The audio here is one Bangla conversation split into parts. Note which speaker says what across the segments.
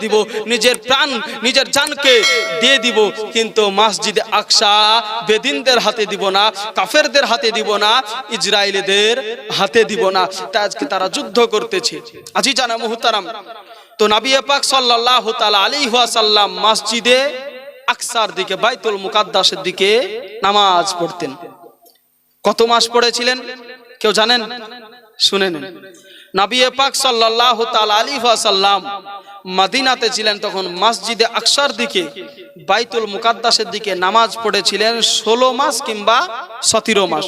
Speaker 1: দিব, নিজের প্রাণ, নিজের জানকে দিয়ে দিব, কিন্তু মসজিদে আকসা বেদিনদের হাতে দিব না, কাফেরদের হাতে দিব না, ইসরায়েলিদের হাতে দিব না। তাই আজকে তারা যুদ্ধ করতেছে। আজি জানা মুহতারাম। তো নাবিয়ে পাক সাল্লাল্লাহু তাআলা আলাইহি ওয়াসাল্লাম মসজিদে আকসার দিকে, বাইতুল মুকাদ্দাসের দিকে নামাজ পড়তেন। কত মাস পড়েছিলেন? কেউ জানেন? শুনে নাবিয়ে পাক সাল্লাল্লাহু তাল আলাইহি ওয়াসাল্লাম মদিনাতে ছিলেন তখন মসজিদে আকসার দিকে, বাইতুল মুকাদ্দাসের দিকে নামাজ পড়েছিলেন ষোলো মাস কিংবা সতেরো মাস।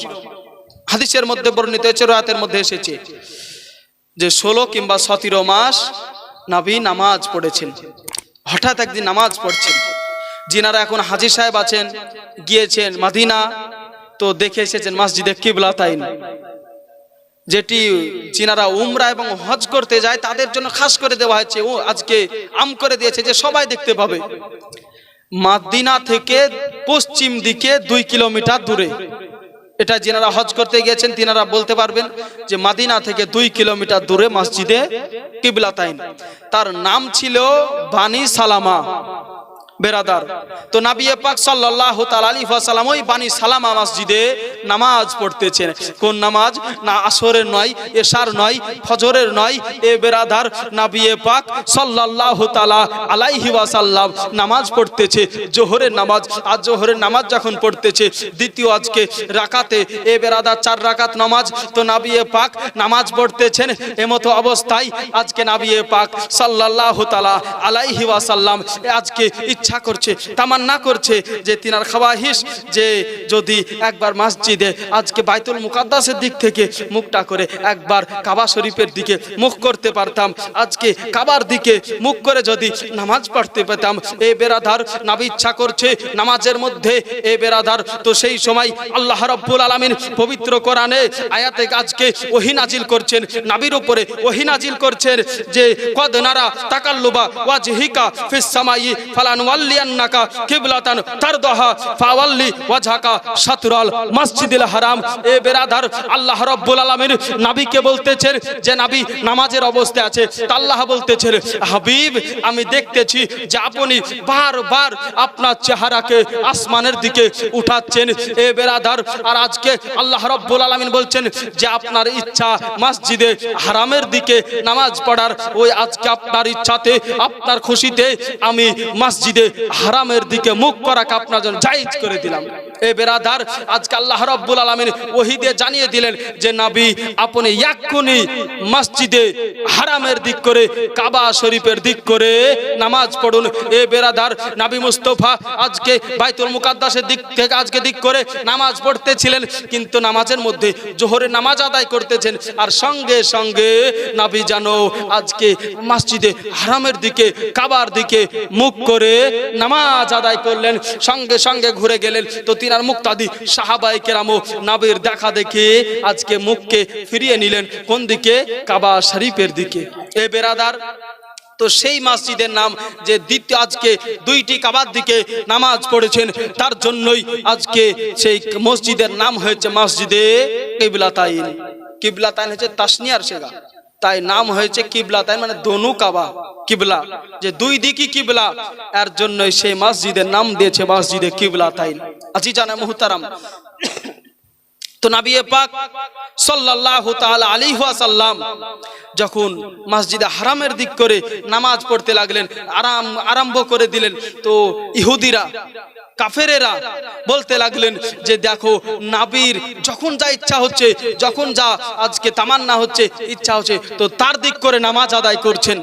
Speaker 1: হাদিসের মধ্যে বর্ণিত হয়েছে রাতের মধ্যে এসেছে যে ষোলো কিংবা সতেরো মাস নাবি নামাজ পড়েছেন। হঠাৎ একদিন নামাজ পড়ছেন। যিনারা এখন হাজি সাহেব আছেন, গিয়েছেন মাদিনা, তো দেখে এসেছেন মসজিদে কিবলা তাইন যেটি চীনারা উমরা এবং হজ করতে যায়, তাদের জন্য খাস করে দেওয়া হয়েছে। ও আজকে আম করে দিয়েছে যে সবাই দেখতে পাবে। মাদিনা থেকে পশ্চিম দিকে দুই কিলোমিটার দূরে। এটা যেনারা হজ করতে গিয়েছেন, তিনারা বলতে পারবেন যে মাদিনা থেকে দুই কিলোমিটার দূরে মসজিদে কিবলাতাইন। তার নাম ছিল বানি সালামা। বেরাদার। তো নাবিয়ে পাক তাআলা আলাইহি ওয়াসাল্লাম ওই বানি সালামা মসজিদে নামাজ পড়তেছেন। কোন নামাজ? না আসরের নয়, এশার নয়, ফজরের নয়। এ বেরাদার নাবিয়ে পাক সাল্লাল্লাহু তাআলা আলাইহি ওয়াসাল্লাম নামাজ পড়তেছে। জোহরের নামাজ, আজ জোহরের নামাজ যখন পড়তেছে, দ্বিতীয় আজকে রাকাতে, এ বেরাদার চার রাকাত নামাজ। তো নাবিয়ে পাক নামাজ পড়তেছেন, এমতো অবস্থায় আজকে নাবিয়ে পাক সাল্লাল্লাহু তাআলা আলাইহি ওয়াসাল্লাম আজকে ইচ্ছা করছে, তামান্না করছে যে তিনার খাওয়াহিস, যে যদি একবার মসজিদে আজকে বাইতুল মুকাদ্দাসের দিক থেকে মুখটা করে একবার কাবা শরীফের দিকে মুখ করতে পারতাম, আজকে কাবার দিকে মুখ করে যদি নামাজ পড়তে পেতাম, এ বেরাধার নাবি ইচ্ছা করছে নামাজের মধ্যে, এ বেরাধার তো সেই সময় আল্লাহ রাব্বুল আলামিন পবিত্র কোরআনে আয়াতে আজকে ওহি নাজিল করছেন, নাবির উপরে ওহি নাজিল করছেন যে, কদ নারা তাকাল্লুবা ওয়াজহিকা ফিস সামাই ফালান আমি দেখতেছি যে আপনি বারবার আপনার চেহারাকে আসমানের দিকে উঠাচ্ছেন। এ বেরাদার, আর আজকে আল্লাহ রাব্বুল আলামিন বলছেন যে আপনার ইচ্ছা মসজিদে হারামের দিকে নামাজ পড়ার, ওই আজকে আপনার ইচ্ছাতে, আপনার খুশিতে আমি মসজিদে হারামের দিকে মুখ করাকে আপনার জন্য জায়েজ করে দিলাম। এ বেরাদার, আজকে আল্লাহ রাব্বুল আলামিন ওহী দিয়ে জানিয়ে দিলেন যে, নবী, আপনি এক্ষুনি মসজিদে হারামের দিক করে, কাবা শরীফের দিক করে নামাজ পড়ুন। এ বেরাদার, নবী মুস্তফা আজকে বাইতুল মুকাদ্দাসের দিক থেকে আজকে দিক করে নামাজ পড়তেছিলেন, কিন্তু নামাজের মধ্যে জোহরের নামাজ আদায় করতেছেন। আর সঙ্গে সঙ্গে নবী জানো আজকে মসজিদে হারামের দিকে, কাবার দিকে মুখ করে নামাজ আদায় করলেন, সঙ্গে সঙ্গে ঘুরে গেলেন। তো তিনার মুক্তাদি সাহাবাই কেরামো নাবির দেখা দেখে আজকে মুখকে ফিরিয়ে নিলেন। কোন দিকে? কাবা শরীফের দিকে। এ বেরাদার, তো সেই মসজিদের নাম যে দ্বিতীয় আজকে দুইটি কাবার দিকে নামাজ পড়েছেন, তার জন্যই আজকে সেই মসজিদের নাম হয়েছে মসজিদে কিবলাতাইন। কিবলাতাইন হচ্ছে তাসনিয়ার শেখা তাই নাম হয়েছে কিবলা, তাই মানে দনু কাবা, কিবলা। যে দুই দিকই কিবলা, এর জন্যই সেই মসজিদের নাম দিয়েছে মসজিদে কিবলা তাই। আজি জানা মুহতারাম। তো নাবিয়ে পাক সাল্লাল্লাহু তাআলা আলাইহি ওয়াসাল্লাম যখন মসজিদে হারামের দিক করে নামাজ পড়তে লাগলেন, আরাম আরম্ভ করে দিলেন, তো ইহুদিরা কাফেরেরা বলতে লাগলেন যে দেখো, নাবির যখন যা ইচ্ছা হচ্ছে, যখন যা আজকে তামান্না হচ্ছে, ইচ্ছা হচ্ছে, তো তার দিক করে নামাজ আদায় করছেন।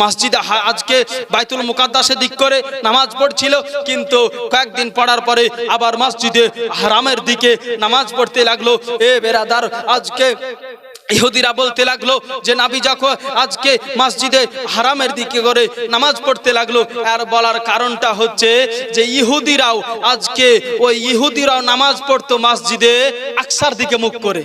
Speaker 1: মসজিদে আজকে বাইতুল মুকাদ্দাসের দিক করে নামাজ পড়ছিল, কিন্তু কয়েকদিন পড়ার পরে আবার মসজিদে হারামের দিকে নামাজ পড়তে লাগল। এ বেরাদার, আজকে ইহুদিরা বলতে লাগল যে নাবি যখন আজকে মসজিদে হারামের দিকে করে নামাজ পড়তে লাগল, আর বলার কারণটা হচ্ছে যে ইহুদিরাও আজকে ওই ইহুদিরাও নামাজ পড়তো মসজিদে আকসার দিকে মুখ করে।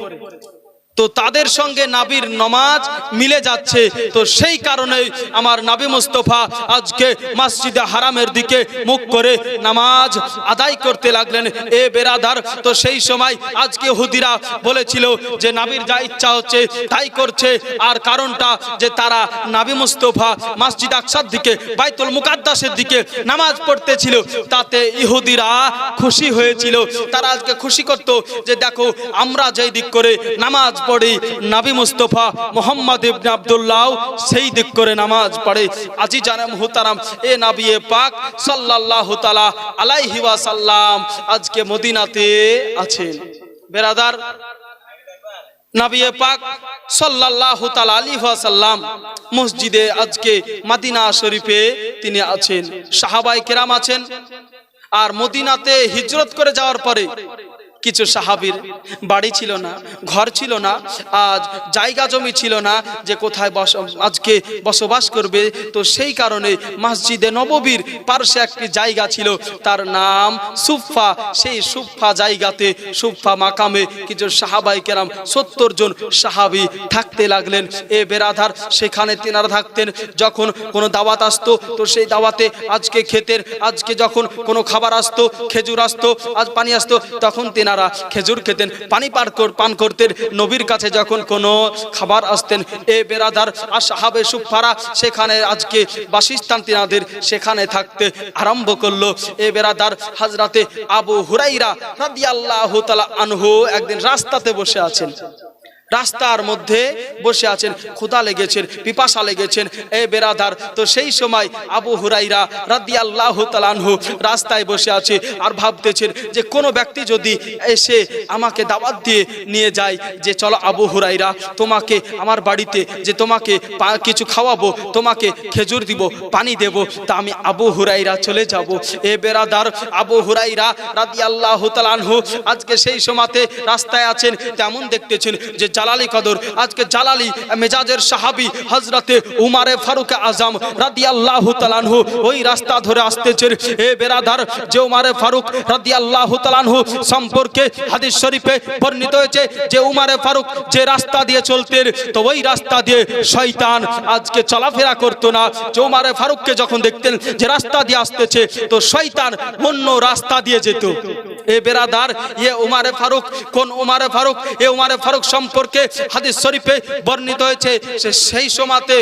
Speaker 1: তো তাদের সঙ্গে নাবির নমাজ মিলে যাচ্ছে। তো সেই কারণে আমার নাবি মুস্তফা আজকে মসজিদে হারামের দিকে মুখ করে নামাজ আদায় করতে লাগলেন। এ বেরাদার, তো সেই সময় আজকে হুদিরা বলেছিল যে নাবির যা ইচ্ছা হচ্ছে তাই করছে। আর কারণটা যে তারা নাবি মুস্তফা মসজিদ আকসার দিকে, বাইতুল মুকাদ্দাসের দিকে নামাজ পড়তেছিল, তাতে ইহুদিরা খুশি হয়েছিল। তারা আজকে খুশি করত যে দেখো, আমরা যেই দিক করে নামাজ পড়ি নাবি মুস্তফা মোহাম্মদ ইবনে আব্দুল্লাহ সেই দিক করে নামাজ পড়ে। আজি জানাম হুতারাম এ নাবি এ পাক সাল্লাল্লাহু তাআলা আলাইহি ওয়াসাল্লাম আজকে মদিনাতে আছেন। বেরাদার নবিয়ে পাক সাল্লাল্লাহু তাআলা আলাইহি ওয়াসাল্লাম মসজিদে আজকে মদিনা শরীফে তিনি আছেন। সাহাবাই কেরাম আছেন। আর মদিনাতে হিজরত করে যাওয়ার পরে কিছু সাহাবীর বাড়ি ছিল না, ঘর ছিল না, আজ জায়গা জমি ছিল না যে কোথায় বস, আজকে বসবাস করবে। তো সেই কারণে মসজিদে নববীর পার্শ্বে একটি জায়গা ছিল, তার নাম সুফা সেই সুফা জায়গাতে সুফা মাকামে কিছু সাহাবাই কেরাম সত্তর জন সাহাবি থাকতে লাগলেন। এ বেরাধার সেখানে তেনারা থাকতেন। যখন কোনো দাওয়াত আসতো, তো সেই দাওয়াতে আজকে ক্ষেতের, আজকে যখন কোনো খাবার আসতো, খেজুর আসতো, আজ পানি আসতো, তখন তেনারা খেজুর খেতেন, পানি কর- পান করতেন, নবীর কাছে যখন কোনো খাবার আসতেন, এ বেরাদার আর সাহাবে সুফারা সেখানে আজকে বাসিস্তান তিনাদের সেখানে থাকতে আরম্ভ করল। এ বেরাদার হাজরাতে আবু হুরাইরা রাদিয়াল্লাহু তাআলা আনহু একদিন রাস্তাতে বসে আছেন। রাস্তার মধ্যে বসে আছেন, ক্ষুধা লেগেছেন, পিপাসা লেগেছেন। এ বেরাদার, তো সেই সময় আবু হুরাইরা রাদি আল্লাহ তালানহু রাস্তায় বসে আছে আর ভাবতেছেন যে কোনো ব্যক্তি যদি এসে আমাকে দাওয়াত দিয়ে নিয়ে যায় যে, চলো আবু হুরাইরা, তোমাকে আমার বাড়িতে যে তোমাকে কিছু খাওয়াবো, তোমাকে খেজুর দিব, পানি দেব, তা আমি আবু হুরাইরা চলে যাব। এ বেরাদার আবু হুরাইরা রাদি আল্লাহ তালানহু আজকে সেই সময়তে রাস্তায় আছেন, তেমন দেখতেছেন যে জালালি কদর। আজকে জালালি মেজাজের সাহাবি হজরতে উমারে ফারুক আজম রাদি আল্লাহ তালানহু ওই রাস্তা ধরে আসতেছেন। এ বেরাদার, যে উমারে ফারুক রাদি আল্লাহ তালানহু সম্পর্কে হাদিস শরীফে বর্ণিত হয়েছে যে উমারে ফারুক যে রাস্তা দিয়ে চলতেন, তো ওই রাস্তা দিয়ে শয়তান আজকে চলাফেরা করতো না। যে উমারে ফারুককে যখন দেখতেন যে রাস্তা দিয়ে আসতেছে, তো শয়তান অন্য রাস্তা দিয়ে যেত। এ বেরাদার ইয়ে উমারে ফারুক, কোন উমারে ফারুক? এ উমারে ফারুক সম্পর্কে হাদিস শরীফে বর্ণিত হয়েছে সে সেই সময়তে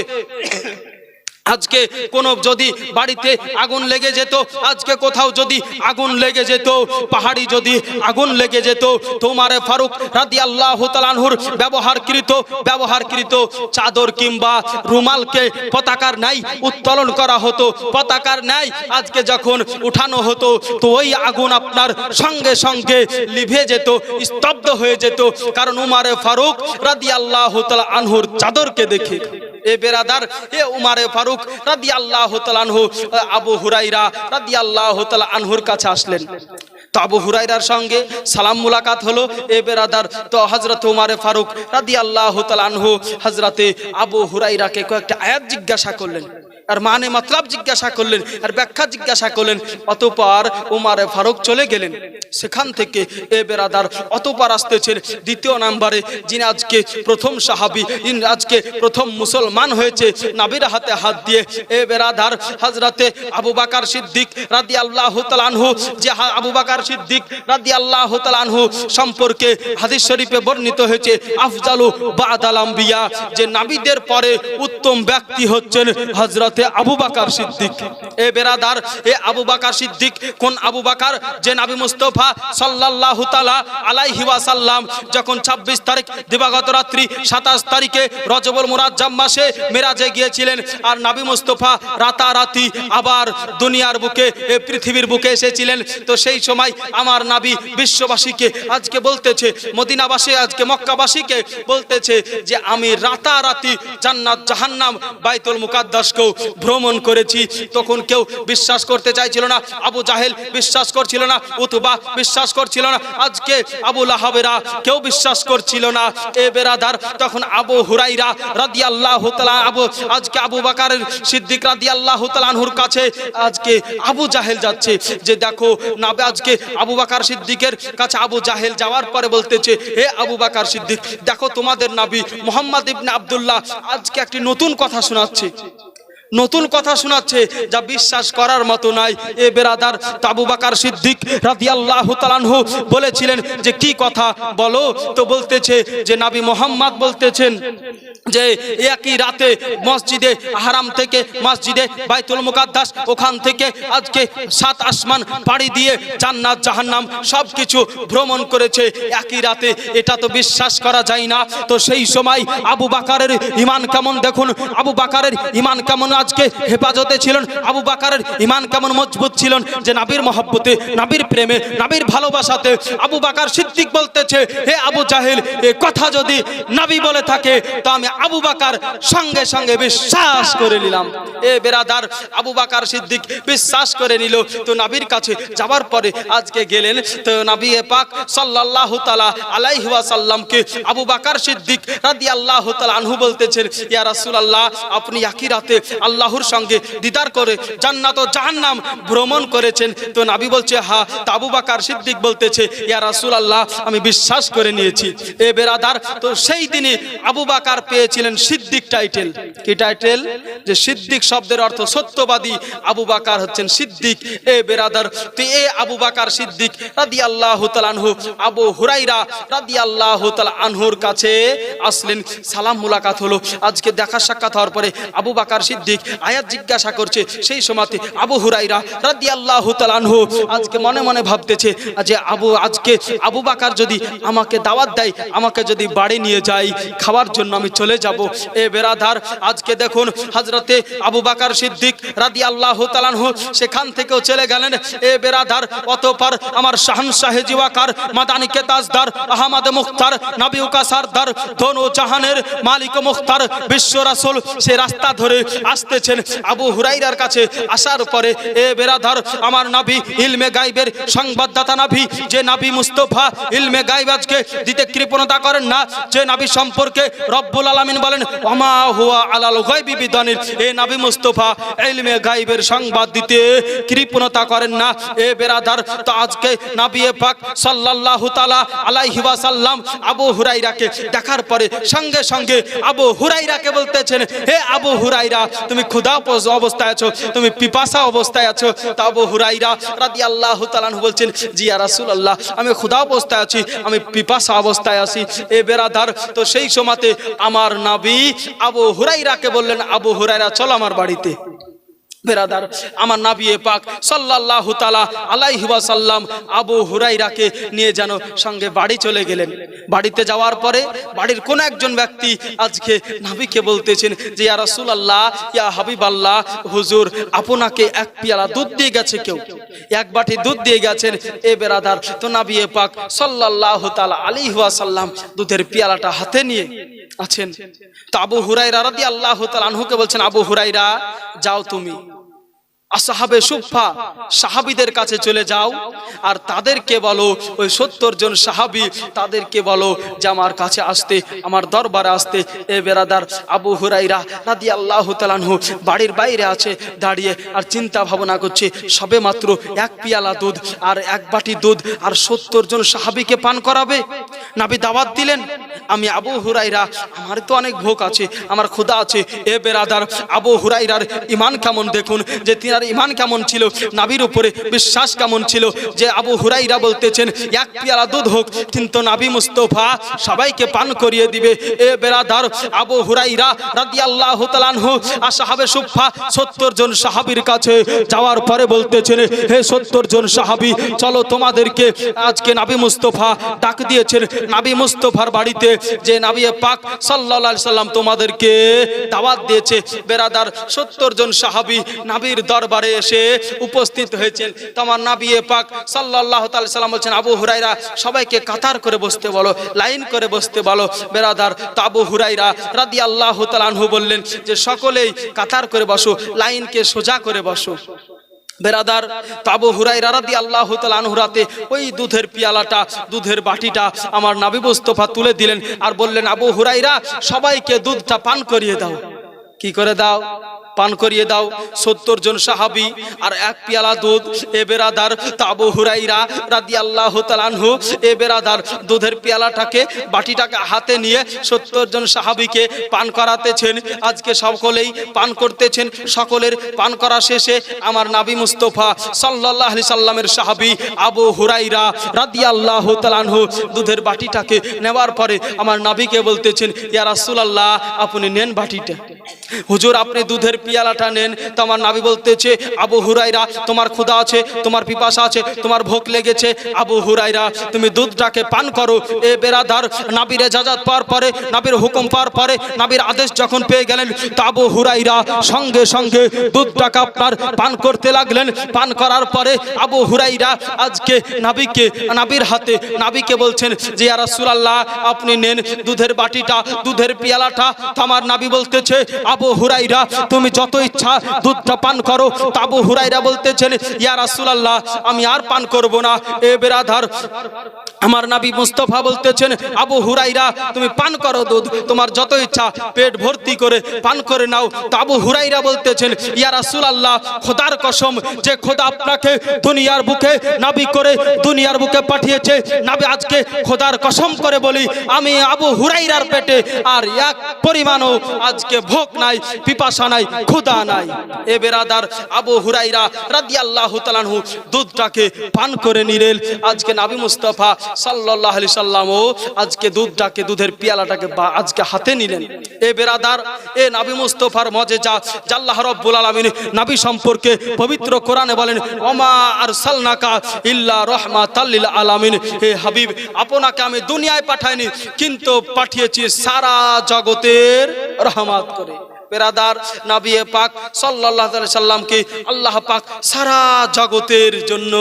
Speaker 1: আজকে কোনো যদি বাড়িতে আগুন লেগে যেত, আজকে কোথাও যদি আগুন লেগে যেত, পাহাড়ি যদি আগুন লেগে যেত, তোমারে ফারুক রাদি আল্লাহ তালানহুর ব্যবহারকৃত ব্যবহারকৃত চাদর কিংবা রুমালকে পতাকার নাই উত্তোলন করা হতো। পতাকার নাই আজকে যখন উঠানো হতো, তো ওই আগুন আপনার সঙ্গে সঙ্গে লিভে যেত, স্তব্ধ হয়ে যেত। কারণ উমারে ফারুক রাদি আল্লাহ তালা আনহুর চাদরকে দেখে। এ বেরাদার, এ উমারে ফারুক রাদি আল্লাহ আনহু, আবু হুরাইরা রাদি আল্লাহ হতালা আনহুর কাছে আসলেন। তো আবু হুরাইরার সঙ্গে সালাম মুলাকাত হলো, এ বেরাদার, তো হজরত উমারে ফারুক রাদি আল্লাহ আনহু হজরতে আবু হুরাইরাকে কয়েকটা আয়াত জিজ্ঞাসা করলেন। আর মানে মতলব জিজ্ঞাসা করলেন, আর ব্যাখ্যা জিজ্ঞাসা করলেন, অতপর উমারে ফারুক চলে গেলেন। সেখান থেকে এ বেরাদার অতপর আসতেছেন দ্বিতীয় নাম্বারে, যিনি আজকে প্রথম সাহাবি ইনি আজকে প্রথম মুসলমান হয়েছে, নাবির হাতে হাত দিয়ে এ বেরাদার হজরতে আবু বাকার সিদ্দিক রাদি আল্লাহ তালানহু যে আবু বাকার সিদ্দিক রাদি আল্লাহ তালানহু সম্পর্কে হাদিস শরীফে বর্ণিত হয়েছে, আফজালু বাদাল আম্বিয়া, যে নাবিদের পরে উত্তম ব্যক্তি হচ্ছেন হজরতে আবু বাকার সিদ্দিক। এ বেরাদার, এ আবু বাকার সিদ্দিক, কোন আবু বাকার? যে নাবি মুস্তফা সাল্লাল্লাহু তাআলা আলাইহি ওয়াসাল্লাম যখন 26 তারিখ দিবাগত রাত্রি 27 তারিখে রজবুল মুরাজ্জাম মাসে মেরাজে গিয়েছিলেন, আর নাবি মুস্তফা রাতারাতি আবার দুনিয়ার বুকে, এ পৃথিবীর বুকে এসেছিলেন। তো সেই সময় আমার নাবি বিশ্ববাসীকে আজকে বলতেছে, মদিনাবাসী আজকে মক্কাবাসীকে বলতেছে যে, আমি রাতারাতি জান্নাত জাহান্নাম বাইতুল মুকাদ্দাসকেও ভ্রমণ করেছি। তখন কেউ বিশ্বাস করতে চাইছিল না, আবু জাহেল বিশ্বাস করছিল না, উতবা বিশ্বাস করছিল না, আজকে আবু লাহাবেরা কেউ বিশ্বাস করছিল না। এ বেরাদার, তখন আবু হুরাইরা রাদি আল্লাহ আবু আজকে আবু বাকারের সিদ্দিক রাদি আল্লাহ তালানহুর কাছে আজকে আবু জাহেল যাচ্ছে। যে দেখো না, আজকে আবু বাকার সিদ্দিকের কাছে আবু জাহেল যাওয়ার পরে বলতেছে, হে আবু বাকার সিদ্দিক, দেখো তোমাদের নাবি মোহাম্মদ ইবনে আব্দুল্লাহ আজকে একটি নতুন কথা শোনাচ্ছে। নতুন কথা শোনাচ্ছে যা বিশ্বাস করার মতো নাই। এ বেরাদার তাবু বাকার সিদ্দিক রাদিয়াল্লাহু বলেছিলেন যে, কি কথা? বলো। তো বলতেছে যে, নাবি মোহাম্মদ বলতেছেন যে, একই রাতে মসজিদে হারাম থেকে মসজিদে বাইতুল মুকাদ্দাস ওখান থেকে আজকে সাত আসমান পাড়ি দিয়ে জান্নাত, জাহান্নাম সব কিছু ভ্রমণ করেছে। একই রাতে এটা তো বিশ্বাস করা যায় না। তো সেই সময় আবু বাকারের ইমান কেমন? দেখুন, আবু বাকারের ইমান কেমন? আজকে হেফাজতে ছিলেন। আবু বাকারের ইমান কেমন মজবুত ছিলেন যে নাবির মহব্বতে, নাবির প্রেমে, নাবির ভালোবাসাতে আবু বাকার সিদ্দিক বলতেছে, হে আবু জাহেল, এ কথা যদি নাবি বলে থাকে, তো আমি আবু বাকার সঙ্গে সঙ্গে বিশ্বাস করে নিলাম। এ বেরাদার আবু বাকার সিদ্দিক বিশ্বাস করে নিল। তো নাবির কাছে যাওয়ার পরে আজকে গেলেন। তো নাবি এ পাক সাল্লাল্লাহু তাআলা আলাইহি ওয়াসাল্লামকে আবু বাকার সিদ্দিক রাদিয়াল্লাহু তাআলা আনহু বলতেছেন, ইয়া রাসূলুল্লাহ, আপনি একই রাতে আল্লাহর সঙ্গে দিদার করে জান্নাত ও জাহান্নাম ভ্রমণ করেছেন। তো নাবি বলছে হ্যাঁ তো আবু বাকার সিদ্দিক বলতেছে, ইয়া রাসূলুল্লাহ, আমি বিশ্বাস করে নিয়েছি। এ বেরাদার, তো সেই দিনই আবু বাকার পেয়েছিলেন সিদ্দিক টাইটেল। কি টাইটেল? যে সিদ্দিক শব্দের অর্থ সত্যবাদী। আবু বাকার হচ্ছেন সিদ্দিক। এ বেরাদার, তো এ আবু বাকার সিদ্দিক রাদি আল্লাহ আনহু, আবু হুরাইরা রাদি আল্লাহ আনহুর কাছে আসলেন। সালাম মুলাকাত হলো। আজকে দেখা সাক্ষাৎ হওয়ার পরে আবু বাকার সিদ্দিক আয়াত জিজ্ঞাসা করছে, সেই সময়তে আবু হুরাইরা রাদি আল্লাহ আনহু আজকে মনে মনে ভাবতেছে যে আবু, আজকে আবু বাকার যদি আমাকে দাওয়াত দেয়, আমাকে যদি বাড়ি নিয়ে যায়, খাওয়ার জন্য আমি চলে যাব। এ বেরাধার আজকে দেখুন হজরতে আবু বাকার সিদ্দিক রাদি আল্লাহ তালানহু সেখান থেকেও চলে গেলেন। এ বেরাধার অতপর আমার শাহনশাহে জিওয়াকার মাদানিকে তাজদার আহমদ মুখতার নাবিউকা সারদার ধনু জাহানের মালিক মুখতার, বিশ্ব রাসুল, সে রাস্তা ধরে আসতেছেন আবু হুরাইরার কাছে আসার পরে, এ বেরাধার আমার নাবি ইলমে গাইবের সংবাদদাতা নাবি যে নাবি মুস্তফা ইলমে গাইব আজকে দিতে কৃপণতা করেন না, যে নাবি সম্পর্কে রব্বুল আলামিন বলেন, ওমা হুয়া আলাল গায়বি বিদানির এ নবী মুস্তাফা ইলমে গায়বের সংবাদ দিতে কৃপণতা করেন না, এ বেরাদার তো আজকে নবী পাক সাল্লাল্লাহু তাআলা আলাইহি ওয়াসাল্লাম আবু হুরাইরাকে দেখার পরে সঙ্গে সঙ্গে আবু হুরাইরাকে বলতেছেন, হে আবু হুরাইরা, তুমি ক্ষুধা অবস্থায় আছো, তুমি পিপাসা অবস্থায় আছো। তা হুরাইরা আল্লাহ তাআলা বলছেন জিয়া রাসুল আল্লাহ আমি ক্ষুধা অবস্থায় আছি, আমি পিপাসা অবস্থায় আছি। এ বেরাধার তো সেই সময়তে আমার নাবি আবু হুরাইরাকে বললেন, আবু হুরাইরা, চল আমার বাড়িতে। বেরাদার, আমার নাবিয়ে পাক সাল্লাল্লাহু তাআলা আলাইহি ওয়াসাল্লাম আবু হুরাইরাকে নিয়ে যেন সঙ্গে বাড়ি চলে গেলেন। বাড়িতে যাওয়ার পরে বাড়ির কোন একজন ব্যক্তি আজকে নাবিকে বলতেছেন যে, ইয়া রাসূলুল্লাহ, ইয়া হাবিবাল্লাহ, হুজুর, আপনাকে এক পেয়ালা দুধ দিয়ে গেছে কেউ? এক বাটি দুধ দিয়ে গেছেন, এ বেরাদার, তো নাবিয়ে পাক সাল্লাল্লাহু তাআলা আলাইহি ওয়াসাল্লাম দুধের পেয়ালাটা হাতে নিয়ে আছেন। তো আবু হুরাইরা রাদিয়াল্লাহু তাআলা আনহুকে বলছেন, আবু হুরাইরা যাও তুমি। আসাহাবে সুফা সাহাবিদের কাছে চলে যাও। আর তাদেরকে বলো, ওই সত্তর জন সাহাবি তাদেরকে বলো যে আমার কাছে আসতে, আমার দরবারে আসতে। এ বেরাদার আবু হুরাইরা রাদি আল্লাহ তালানহু বাড়ির বাইরে আছে, দাঁড়িয়ে আর চিন্তা ভাবনা করছে। সবে মাত্র এক পিয়ালা দুধ আর এক বাটি দুধ আর সত্তর জন সাহাবিকে পান করাবে। নাবি দাওয়াত দিলেন। আমি আবু হুরাইরা আমার তো অনেক ভোগ আছে, আমার ক্ষুদা আছে। এ বেরাদার, আবু হুরাইরার ইমান কেমন দেখুন? যে তিনার ইমান কেমন ছিল, নাবির উপরে বিশ্বাস কেমন ছিল? যে আবু হুরাইরা বলতেছেন, এক পেয়ালা দুধ হোক, কিন্তু নাবি মুস্তফা সবাইকে পান করিয়ে দিবে। এ বেরাদার, আবু হুরাইরা রাদিয়াল্লাহু আর সাহাবে সুফা 70 জন সাহাবীর কাছে যাওয়ার পরে বলতেছেন, হে 70 জন সাহাবী, চলো তোমাদেরকে আজকে নাবি মুস্তফা ডাক দিয়েছেন। নাবি মুস্তফার বাড়িতে যে নাবিয়ে পাক সাল্লা সাল্লাম তোমাদেরকে দাওয়াত দিয়েছে। বেরাদার 70 জন সাহাবী নাবির দরবারে এসে উপস্থিত হয়েছেন। তোমার নাবিয়ে পাক সাল্লাল্লাহু তাআলা সাল্লাম বলছেন, আবু হুরাইরা সবাইকে কাতার করে বসতে বলো, লাইন করে বসতে বলো। বেরাদার তো আবু হুরাইরা রাদিয়াল্লাহু আল্লাহ আনহু বললেন যে, সকলেই কাতার করে বসো, লাইনকে সোজা করে বসো। বেরাদার তাবু হুরাই রাদি আল্লাহ আনহুরাতে ওই দুধের পিয়ালাটা, দুধের বাটিটা আমার নাবি মুস্তফা তুলে দিলেন আর বললেন, আবু হুরাইরা সবাইকে দুধটা পান করিয়ে দাও। কি করে দাও? পান করিয়ে দাও। সত্তর জন সাহাবি আর এক পিয়ালা দুধ, এ বেরাদার তাবু হুরাইরা রাদি আল্লাহ তালানহু এ বেরাদার দুধের পিয়ালাটাকে বাটিটাকে হাতে নিয়ে সত্তর জন সাহাবিকে পান করাতেছেন। আজকে সকলেই পান করতেছেন। সকলের পান করা শেষে আমার নাবি মুস্তফা সাল্লাহ আলি সাল্লামের সাহাবি আবু হুরাইরা রাদি আল্লাহ তালানহু দুধের বাটিটাকে নেওয়ার পরে আমার নাবিকে বলতেছেন, ইয়া রাসূলুল্লাহ, আপনি নেন বাটিটা। হুজুর, আপনি দুধের পিয়ালাটা নেন। তো আমার নাবি বলতেছে, আবু হুরাইরা তোমার ক্ষুধা আছে, তোমার পিপাসা আছে, তোমার ভোগ লেগেছে। আবু হুরাইরা তুমি দুধটাকে পান করো। এ বেরাদার নাবির এজাজাত পাওয়ার পরে, নাবির হুকুম পাওয়ার পরে, নাবির আদেশ যখন পেয়ে গেলেন, তো আবু হুরাইরা সঙ্গে সঙ্গে দুধটাকে আপনার পান করতে লাগলেন। পান করার পরে আবু হুরাইরা আজকে নাবিকে, নাবির হাতে, নাবিকে বলছেন যে, ইয়া রাসূলুল্লাহ, আপনি নেন দুধের বাটিটা, দুধের পিয়ালাটা। আমার নাবি বলতেছে, আবু হুরাইরা তুমি যত ইচ্ছা দুধটা পান করো। তাবু হুরাইরা বলতেছেন, ইয়া রাসূলুল্লাহ, আমি আর পান করব না। এ বেরাধার আমার নাবি মুস্তফা বলতেছেন, আবু হুরাইরা তুমি পান করো দুধ। তোমার যত ইচ্ছা পেট ভর্তি করে পান করে নাও। তাবু হুরাইরা বলতেছেন, ইয়া রাসূলুল্লাহ, খোদার কসম, যে খোদা আপনাকে দুনিয়ার বুকে নাবি করে, দুনিয়ার বুকে পাঠিয়েছে, নাবি আজকে খোদার কসম করে বলি, আমি আবু হুরাইরার পেটে আর এক পরিমাণও আজকে ভোগ নাই, পিপাসা নাই ক্ষুধা নাই। এ বেরাদার আবু হুরাইরা রাদিয়াল্লাহু তাআলাহু দুধটাকে পান করে নিলেন। আজকে নাবি মুস্তাফা সাল্লাল্লাহু আলাইহি সাল্লামও আজকে দুধটাকে, দুধের পিয়ালাটাকে বা- আজকে হাতে নিলেন। এ বেরাদার, এ নাবি মুস্তফার মজেজা জাল্লাহ রব্বুল আলামিন নাবি সম্পর্কে পবিত্র কোরআনে বলেন, ওমা আরসালনাকা ইল্লা রাহমাতাল লিল আলামিন। হে হাবিব, আপনাকে আমি দুনিয়ায় পাঠাইনি, কিন্তু পাঠিয়েছি সারা জগতের রহমত করে। বেরাদার নাবিয়ে পাক আলাইহি সাল্লামকে আল্লাহ পাক সারা জগতের জন্য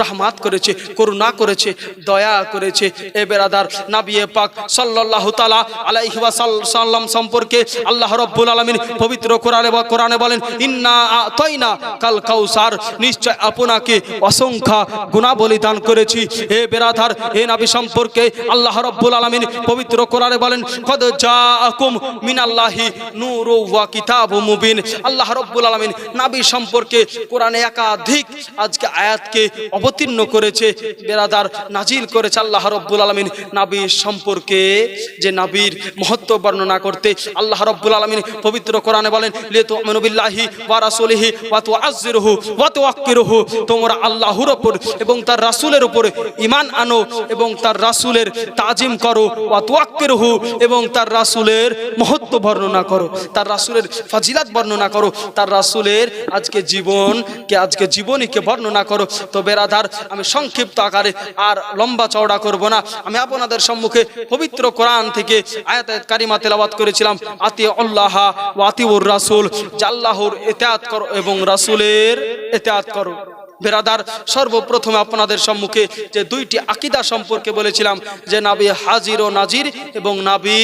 Speaker 1: রহমাত করেছে, করুণা করেছে, দয়া করেছে। এ বেরাদার নাবিয়ে পাক সাল্লাল্লাহু তাআলা আলাইহি ওয়াসাল্লাম সম্পর্কে আল্লাহ রাব্বুল আলামিন পবিত্র কোরআনে বা কোরআনে বলেন, ইন্না আতাইনা কাল কাউসার। নিশ্চয় আপনাকে অসংখ্য গুণাবলী দান করেছি। হে বেরাদার, হে নাবি সম্পর্কে আল্লাহ রাব্বুল আলামিন পবিত্র কোরআনে বলেন, কদ জাআকুম মিনাল্লাহি নূরু ওয়া কিতাবু সম্পর্কে কোরআনে একাধিক আজকে আয়াতকে অবতীর্ণ করেছে, বেরাদার নাজিল করেছে সম্পর্কে। যে মহত্ব বর্ণনা করতে পবিত্র কোরআনে বলেন লে ওয়া ওয়া তোমরা আল্লাহর উপর এবং তার রাসূলের উপর ঈমান আনো এবং তার রাসূলের তাজিম করো, ওয়া এবং তার রাসূলের মহত্ব বর্ণনা করো। তার রাসূলের ফাজিলাত বর্ণনা করো। তার রাসুলের আজকে জীবনকে আজকে জীবনীকে বর্ণনা করো। তো বেরাধার আমি সংক্ষিপ্ত আকারে আর লম্বা চওড়া করব না। আমি আপনাদের সম্মুখে পবিত্র কোরআন থেকে আয়াত কারিমা তেলাবাদ করেছিলাম। আতি আল্লাহ ওয়াতিউর রাসুল, যে আল্লাহর করো এবং রাসূলের ইতাআত করো। বেরাদার, সর্বপ্রথমে আপনাদের সম্মুখে যে দুইটি আকিদা সম্পর্কে বলেছিলাম, যে নাবি হাজির ও নাজির এবং নাবি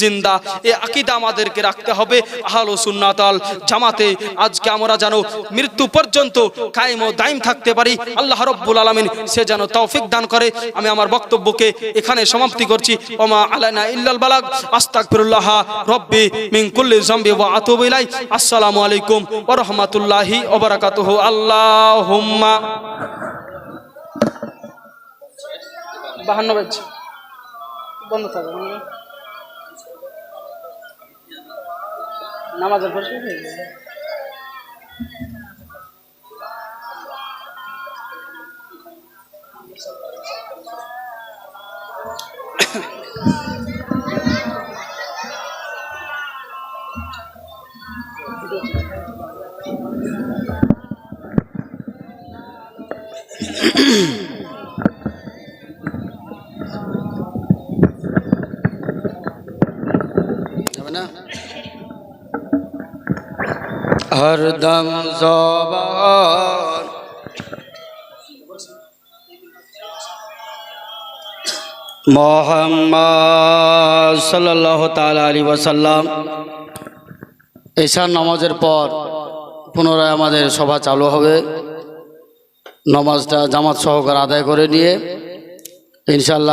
Speaker 1: জিন্দা। এই আকিদা আমাদেরকে রাখতে হবে আহাল সুন্নাতাল জামাতে। আজকে আমরা যেন মৃত্যু পর্যন্ত কায়েম ও দাইম থাকতে পারি, আল্লাহ রব্বুল আলমিন সে যেন তৌফিক দান করে। আমি আমার বক্তব্যকে এখানে সমাপ্তি করছি। ওমা আলাইনা ইল্লাল বালাগ, আস্তাগফিরুল্লাহ রব্বি মিন কুল্লি জামবি ওয়া আতুবু ইলাই আসসালামু আলাইকুম ওয়া রাহমাতুল্লাহি ওয়া বারাকাতুহু। আল্লাহুম্মা বাহান্ন বাজছে। বন্ধ থাকে। নামাজের পর শেষ হয়ে
Speaker 2: হরদম জবান মোহাম্মদ সাল্লাহ তালা আলী ওয়াসাল্লাম ঈশান নামাজের পর পুনরায় আমাদের সভা চালু হবে নামাজটা জামাত সহকার আদায় করে নিয়ে ইনশাল্লাহ